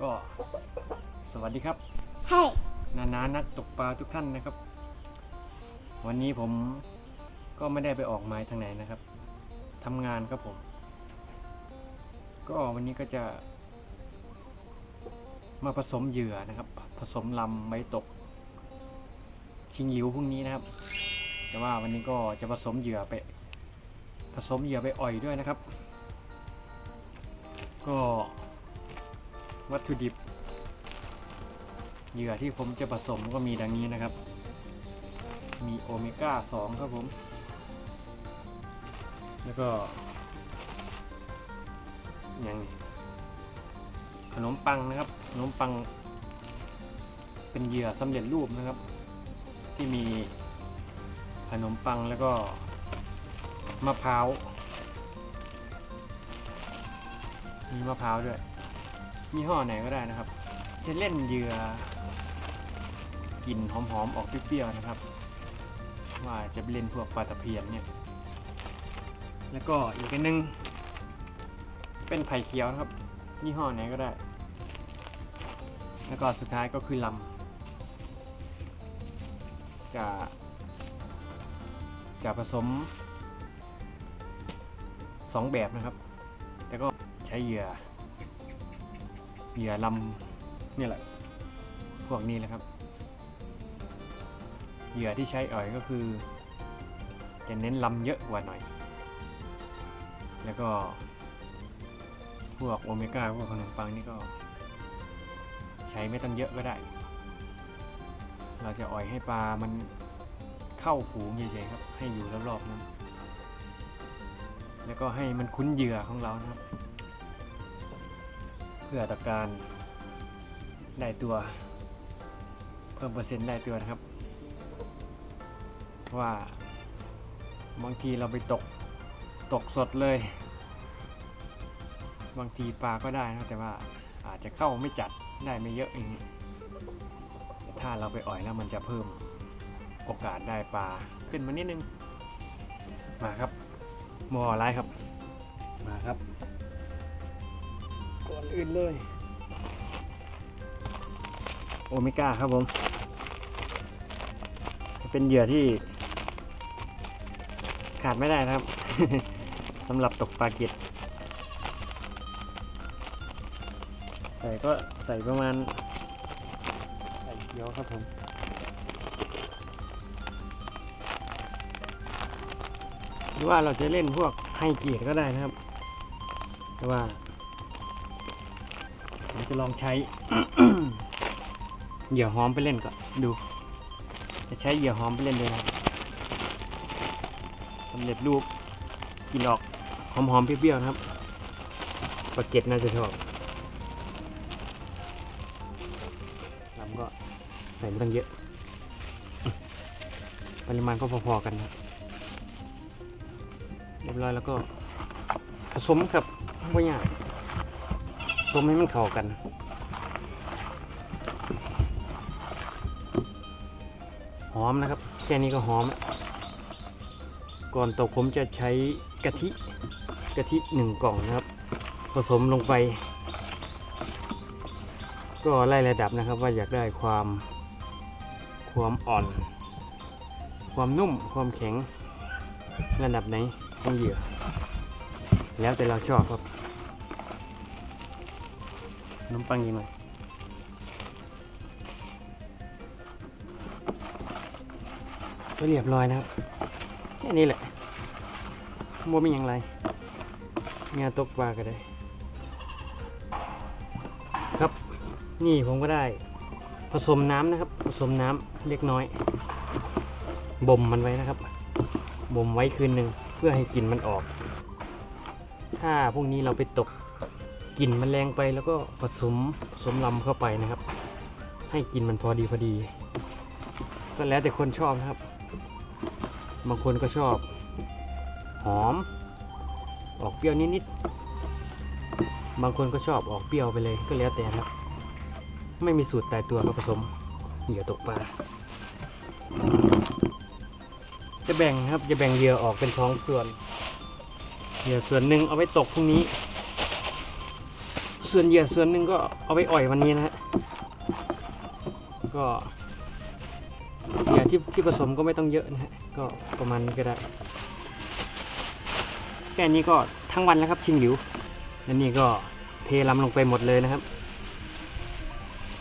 ก็สวัสดีครับ ให้นานานักตกปลาทุกท่านนะครับ วันนี้ผมก็ไม่ได้ไปออกไม้ทางไหนนะครับทำงานครับผม ก็วันนี้ก็จะ มาผสมเหยื่อนะครับ ผสมลำไม้ตก ชิงหิวพรุ่งนี้นะครับ แต่ว่าวันนี้ก็จะผสมเหยื่อไป ผสมเหยื่อไปอ่อยด้วยนะครับ ก็วัตถุดิบ เหยื่อที่ผมจะผสมก็มีดังนี้นะครับ มีโอเมก้า 2 ครับผม แล้วก็อย่างขนมปังนะครับ ขนมปัง เป็นเหยื่อสำเร็จรูปนะครับ ที่มีขนมปังแล้วก็มะพร้าว มีมะพร้าวด้วยยี่ห้อไหนก็ได้นะครับ จะเล่นเหยื่อกลิ่นหอมๆออกเปรี้ยวๆนะครับ ว่าจะเล่นพวกปลาตะเพียนเนี่ย แล้วก็อีกอันหนึง เป็นไผ่เขียวนะครับ ยี่ห้อไหนก็ได้ แล้วก็สุดท้ายก็คือลำจะจะผสมสองแบบนะครับ ช้เหยื่อเหยื่อลำนี่แหละ พวกนี้แหละครับ เหยื่อที่ใช้อ่อยก็คือ จะเน้นลำเยอะกว่าหน่อย แล้วก็พวกโอเมก้าพวกขนมปังนี่ก็ ใช้ไม่ต้องเยอะก็ได้ เราจะอ่อยให้ปลามันเข้าฝูงเฉยๆครับ ให้อยู่รอบๆนั้น แล้วก็ให้มันคุ้นเหยื่อของเรานะครับ เพื่อต่อการได้ตัว เพิ่มเปอร์เซ็นต์ได้ตัวนะครับ ว่าบางทีเราไปตกตกสดเลย บางทีปลาก็ได้นะแต่ว่าอาจจะเข้าไม่จัดได้ไม่เยอะอย่างนี้ถ้าเราไปอ่อยแล้วมันจะเพิ่มโอกาสได้ปลาขึ้นมานิดนึง มาครับมอไรครับ มาครับ อนอื่นเลย โอเมก้าครับผม เป็นเหยื่อที่ขาดไม่ได้นะครับ สำหรับตกปลาเก็ดใส่ก็ใส่ประมาณ ใส่เดียวครับผมหรือว่าเราจะเล่นพวกไฮเกียร์ก็ได้นะครับ แต่ว่าผม จะลองใช้ เหยื่อหอมไปเล่นก่อนดู จะใช้เหยื่อหอมไปเล่นเลยนะสำเร็จรูปกินออกหอมๆเปรี้ยวๆนะครับปลาเก็ตน่าจะชอบลำก็ใส่ไม่ต้องเยอะ ปริมาณก็พอๆกันนะเรียบร้อยแล้วก็ผสมครับไม่ยากผ สมให้มันเข้ากันหอมนะครับแค่นี้ก็หอม ก่อนตกผมจะใช้กะทิกะทิหนึ่งกล่องนะครับ ผสมลงไป ก็ไล่ระดับนะครับว่าอยากได้ความความอ่อน ความนุ่มความแข็ง ระดับไหนของเหยื่อ แล้วแต่เราชอบครับ นมปังอีกหน่อยก็เรียบร้อยนะครับแค่นี้แหละโมมีอย่างไรงานตกปลาก็ได้ ครับนี่ผมก็ได้ ผสมน้ำนะครับ ผสมน้ำเล็กน้อย บ่มมันไว้นะครับ บ่มไว้คืนหนึ่งเพื่อให้กลิ่นมันออก ถ้าพวกนี้เราไปตก กลิ่นมันแรงไปแล้วก็ผสมผสมลำเข้าไปนะครับ ให้กลิ่นมันพอดีพอดี ก็แล้วแต่คนชอบนะครับ บางคนก็ชอบ หอม ออกเปรี้ยวนิดๆบางคนก็ชอบออกเปรี้ยวไปเลยก็แล้วแต่ครับ ไม่มีสูตรตายตัวก็ผสมเหยื่อตกปลาจะแบ่งครับจะแบ่งเหยื่อออกเป็นสองส่วนเหยื่อส่วนหนึ่งเอาไว้ตกพรุ่งนี้ ส่วนเหยื่อส่วนหนึ่งก็เอาไว้อ่อยวันนี้นะฮะก็เหยื่อที่ที่ผสมก็ไม่ต้องเยอะนะฮะก็ประมาณนี้ก็ได้แค่นี้ก็ทั้งวันแล้วครับชิงหลิวและนี่ก็เทลำลงไปหมดเลยนะครับ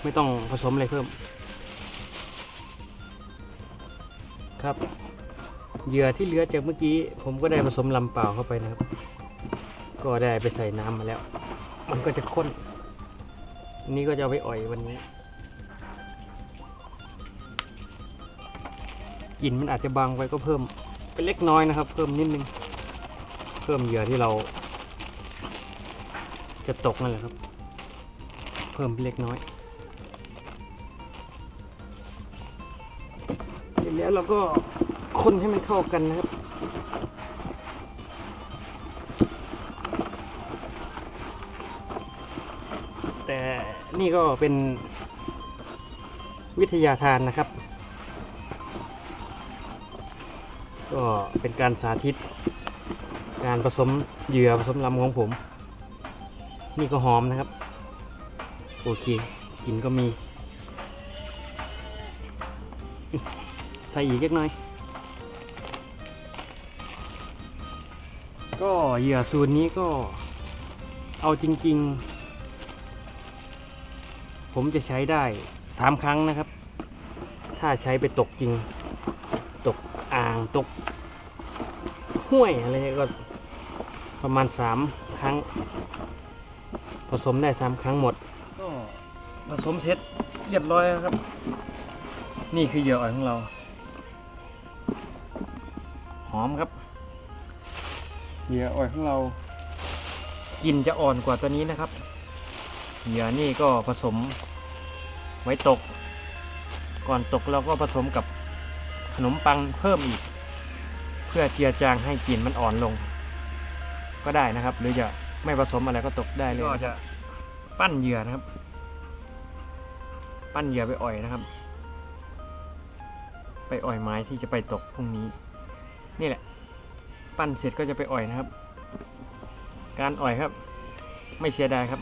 ไม่ต้องผสมอะไรเพิ่ม ครับเหยื่อที่เหลือจากเมื่อกี้ ผมก็ได้ผสมลำเปล่าเข้าไปนะครับ ก็ได้ไปใส่น้ำมาแล้ว มันก็จะข้นนนี้ก็จะเอาไปอ่อยวันนี้กลิ่นมันอาจจะบางไปก็เพิ่มเป็นเล็กน้อยนะครับ เพิ่มนิดนึง เพิ่มเหยื่อที่เรา จะตกนั่นแหละครับ เพิ่มเล็กน้อยเสร็จแล้วเราก็คนให้มันเข้ากันนะครับ นี่ก็เป็นวิทยาทานนะครับ ก็เป็นการสาธิต การผสมเหยื่อผสมลำของผม นี่ก็หอมนะครับ โอเคกลินก็มีใส่อีกเล็กน้อย ก็เหยื่อสูตรนี้ก็เอาจริง ๆ ผมจะใช้ได้สามครั้งนะครับ ถ้าใช้ไปตกจริง ตกอ่างตกห้วยอะไรก็ประมาณสามครั้ง ผสมได้สามครั้งหมด ก็ผสมเสร็จเรียบร้อยครับ นี่คือเหยื่ออ่อยของเรา หอมครับ เหยื่ออ่อยของเรากลินจะอ่อนกว่าตัวนี้นะครับ เหยื่อนี่ก็ผสมไว้ตก ก่อนตกเราก็ผสมกับขนมปังเพิ่มอีก เพื่อเจียจางให้กลิ่นมันอ่อนลง ก็ได้นะครับ หรือจะไม่ผสมอะไรก็ตกได้เลยก็จะปั้นเหยื่อนะครับ ปั้นเหยื่อไปอ่อยนะครับ ไปอ่อยไม้ที่จะไปตกพรุ่งนี้ นี่แหละ ปั้นเสร็จก็จะไปอ่อยนะครับ การอ่อยครับ ไม่เสียดายครับ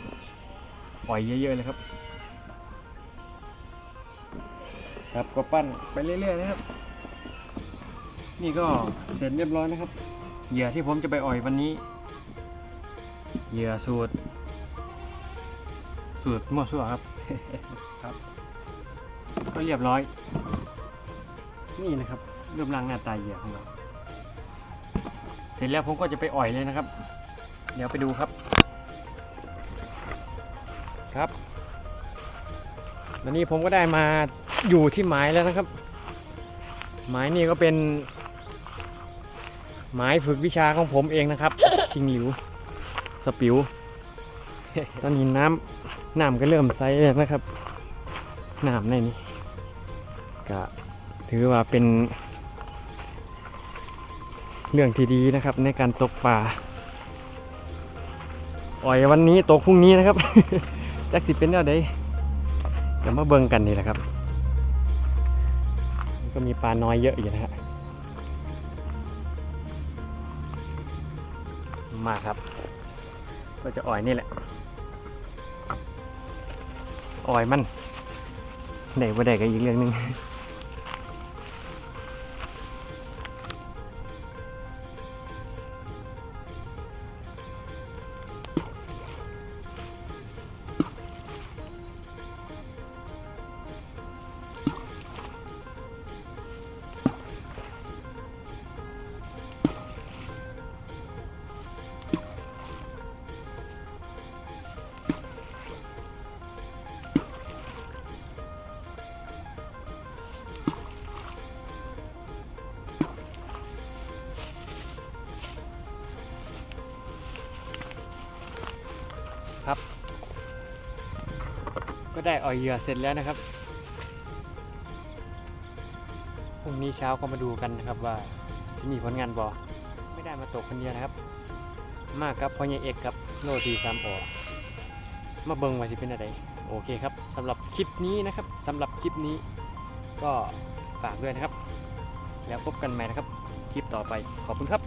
อ่อยเยอะๆเลยครับ ครับก็ปั้นไปเรื่อยๆนะครับ นี่ก็เสร็จเรียบร้อยนะครับ เหยื่อที่ผมจะไปอ่อยวันนี้ เหยื่อสูตร สูตรมั่วซั่วครับครับ ก็เรียบร้อย นี่นะครับรูปร่างหน้าตาเหยื่อของเรา เสร็จแล้วผมก็จะไปอ่อยเลยนะครับ เดี๋ยวไปดูครับ ครับแล้วนี่ผมก็ได้มาอยู่ที่หมายแล้วนะครับ หมายนี่ก็เป็น หมายฝึกวิชาของผมเองนะครับชิงหลิวสปิวตอนนี้น้ำน้ำก็เริ่มใสแล้วนะครับน้ำในนี้ก็ถือว่าเป็นเรื่องที่ดีนะครับในการตกปลาอ่อยวันนี้ตกพรุ่งนี้นะครับ จักสิเป็นเอาได้เดี๋ยวมาเบิ่งกันนี่แหละครับ ก็มีปลาน้อยเยอะอยู่นะฮะมาครับ ก็จะอ่อยนี่แหละ อ่อยมันได้บ่ได้ก็อีกเรื่องหนึง ก็ได้อ่อยเหยื่อเสร็จแล้วนะครับพรุ่งนี้เช้าก็มาดูกันนะครับว่าจะมีผลงานบอไม่ได้มาตกคนเดียวนะครับ มากครับพอใหญ่เอกกับโลดีสามออมาเบิ่งว่าจะเป็นอะไรโอเคครับสำหรับคลิปนี้นะครับสำหรับคลิปนี้ ก็ฝากด้วยนะครับ แล้วพบกันใหม่นะครับ คลิปต่อไปขอบคุณครับ